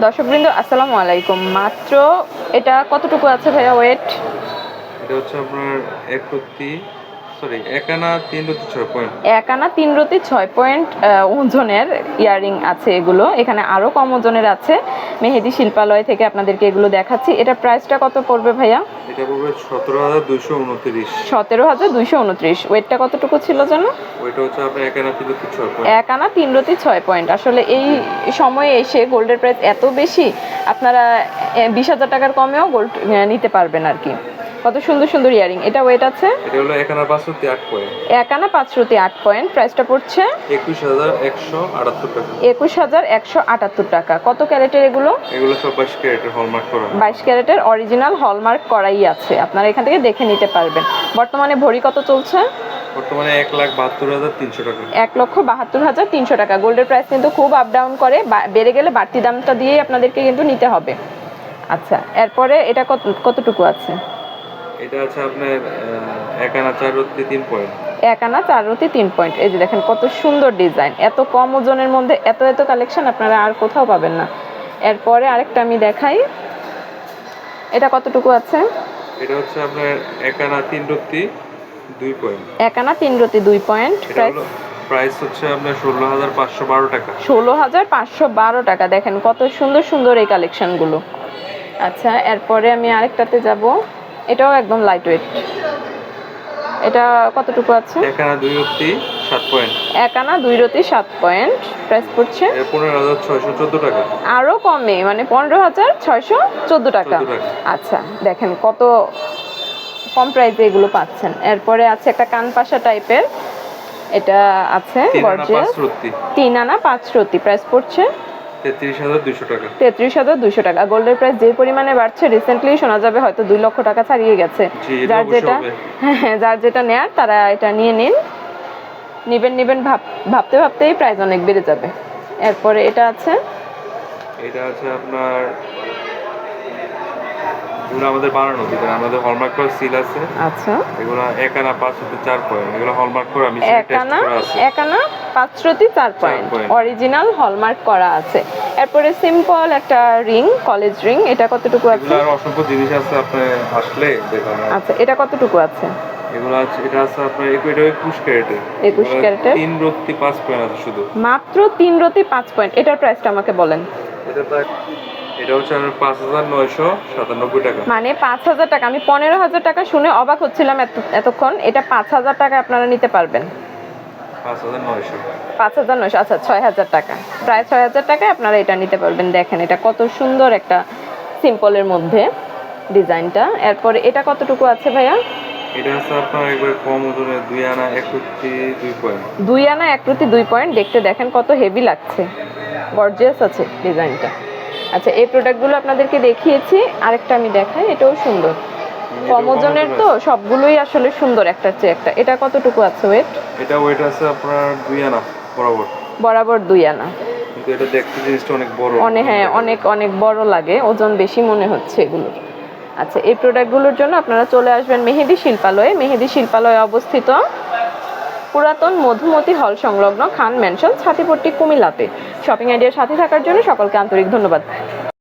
দর্শকবৃন্দ আসসালামু আলাইকুম। মাত্র এটা কতটুকু আছে ভাইয়া ওয়েট এটা হচ্ছে আপনার এক সরি এক আনা তিন রত্তি ছয় পয়েন্ট এক আনা তিন রতি ছয় পয়েন্ট ওজনের ইয়াররিং আছে এগুলো। এখানে আরও কম ওজনের আছে। মেহেদি শিল্পালয় থেকে আপনাদেরকে এগুলো দেখাচ্ছি। এটা প্রাইসটা কত পড়বে ভাইয়া? এটা পড়বে সতেরো হাজার দুইশো উনত্রিশ। সতেরো হাজার দুইশো উনত্রিশ। ওয়েটটা কতটুকু ছিল যেন? ওইটা হচ্ছে আপনার এক আনা তিন রত্তি ছয় পয়েন্ট এক আনা তিন রতি ছয় পয়েন্ট আসলে এই সময়ে এসে গোল্ডের প্রাইস এত বেশি আপনারা বিশ হাজার টাকার কমেও গোল্ড নিতে পারবেন আর কি। কত সুন্দর সুন্দর ইয়ারিং। এটা ওয়েট আছে? এটা হলো এক আনা পাঁচ রত্তি আট পয়েন্ট এক আনা পাঁচ রতি আট পয়েন্ট প্রাইসটা পড়ছে? একুশ হাজার একশো আটাত্তর টাকা। একুশ হাজার একশো আটাত্তর টাকা। কত ক্যারেটের এগুলো? এগুলো সব বাইশ ক্যারেটের হলমার্ক করা। বাইশ ক্যারেটের অরিজিনাল হলমার্ক করাই আছে। আপনারা এখান থেকে দেখে নিতে পারবেন। বর্তমানে ভরি কত চলছে? বর্তমানে এক লাখ বাহাত্তর হাজার তিনশো টাকা। এক লক্ষ বাহাত্তর হাজার তিনশো টাকা। গোল্ডের প্রাইস কিন্তু খুব আপ ডাউন করে। বেড়ে গেলে বাড়তি দামটা দিয়েই আপনাদেরকে কিন্তু নিতে হবে। আচ্ছা এরপরে এটা কত কতটুকু আছে? এটা আছে আপনার এক আনা চার রত্তি তিন পয়েন্ট এক আনা চার রতি তিন পয়েন্ট এই যে দেখেন কত সুন্দর ডিজাইন। এত কম ওজনের মধ্যে এত এত কালেকশন আপনারা আর কোথাও পাবেন না। এরপরে আরেকটা আমি দেখাই। এটা কতটুকু আছে? এটা হচ্ছে আপনার এক আনা তিন রত্তি দুই পয়েন্ট এক আনা তিন রতি দুই পয়েন্ট প্রাইস প্রাইস হচ্ছে আপনার ষোলো হাজার পাঁচশো বারো টাকা। ষোলো হাজার পাঁচশো বারো টাকা। দেখেন কত সুন্দর সুন্দর এই কালেকশনগুলো আচ্ছা এরপরে আমি আরেকটাতে যাব। এটাও একদম লাইট ওয়েট এটা কতটুকু আছে? এক আনা দুই রত্তি সাত পয়েন্ট এক আনা দুই রতি সাত পয়েন্ট প্রাইস পড়ছে? পনেরো হাজার ছয়শো চোদ্দ টাকা। আরও কমে মানে পনেরো হাজার ছয়শো চোদ্দ টাকা। আচ্ছা দেখেন কত কম প্রাইসে এগুলো পাচ্ছেন। এরপরে আছে একটা কানপাশা টাইপের এটা আছে গর্জিয়াস তিন আনা পাঁচ রতি। প্রাইস পড়ছে? তেত্রিশ হাজার দুইশো টাকা। তেত্রিশ হাজার দুশো টাকা। গোল্ডের প্রাইস যে পরিমাণে বাড়ছে রিসেন্টলি শোনা যাবে হয়তো দুই লক্ষ টাকা ছাড়িয়ে গেছে। যার যেটা হ্যাঁ যার যেটা নেয়ার তারা এটা নিয়ে নিন। নিবেন নিবেন ভাব ভাবতে ভাবতেই প্রাইস অনেক বেড়ে যাবে। এরপরে এটা আছে? এটা আছে আপনার এগুলো আমাদের বানানো দিবেন আমাদের হলমার্ক করা সিল আছে। আচ্ছা। এগুলো এক আনা পাঁচ হতে চার পয়েন্ট এগুলো হলমার্ক করা আমি এক টেস্ট আনা করা আছে। এক আনা পাঁচশোটি চার পয়েন্ট অরিজিনাল হলমার্ক করা আছে। এরপরে সিম্পল একটা রিং কলেজ রিং এটা কতটুকু আছে? এগুলো আর অসংখ্য জিনিস আছে আপনি আসলে দেখাবো আচ্ছা এটা কতটুকু আছে? এগুলো আছে এটা আছে আপনার এটা একুশ ক্যারেটের 21 এগুলো ক্যারেটের? তিন রত্তি পাঁচ পয়েন্ট আছে শুধু। মাত্র তিন রতি পাঁচ পয়েন্ট এটার প্রাইসটা আমাকে বলেন। এটা এটা হচ্ছে আপনার পাঁচ হাজার নয়শো সাতানব্বই টাকা। মানে পাঁচ হাজার টাকা। আমি পনেরো হাজার টাকা শুনে অবাক হচ্ছিলাম এত- এতক্ষণ। এটা পাঁচ হাজার টাকা আপনারা নিতে পারবেন। পাঁচ হাজার নয়শো। আচ্ছা ছয় হাজার টাকা। প্রায় ছয় হাজার টাকায় আপনারা এটা নিতে পারবেন। দেখেন এটা কত সুন্দর একটা সিম্পলের মধ্যে ডিজাইনটা। এরপরে এটা কতটুকু আছে ভাইয়া? এটা আছে আপনার একবার কম ওজনের দুই আনা এক রত্তি দুই পয়েন্ট। দুই আনা এক প্রতি দুই পয়েন্ট। দেখতে দেখেন কত হেভি লাগছে। গর্জিয়াস আছে ডিজাইনটা। আচ্ছা এই প্রোডাক্টগুলো আপনাদেরকে দেখিয়েছি আরেকটা আমি দেখাই এটাও সুন্দর। কম ওজনের তো সবগুলোই আসলে সুন্দর একটার চেয়ে একটা। এটা কতটুকু আছে ওয়েট এটা ওয়েট আছে আপনার দুই আনা বরাবর। বরাবর দুই আনা। কিন্তু এটা দেখতে জিনিসটা অনেক বড়। অনেক হ্যাঁ অনেক অনেক বড় লাগে ওজন বেশি মনে হচ্ছে এগুলোর। আচ্ছা এই প্রোডাক্টগুলোর জন্য আপনারা চলে আসবেন মেহেদি শিল্পালয়ে। মেহেদি শিল্পালয়ে অবস্থিত পুরাতন মধুমতি হল সংলগ্ন খান ম্যানশন ছাতিপট্টি, কুমিল্লাতে। শপিং আইডিয়ার সাথে থাকার জন্য সকলকে আন্তরিক ধন্যবাদ।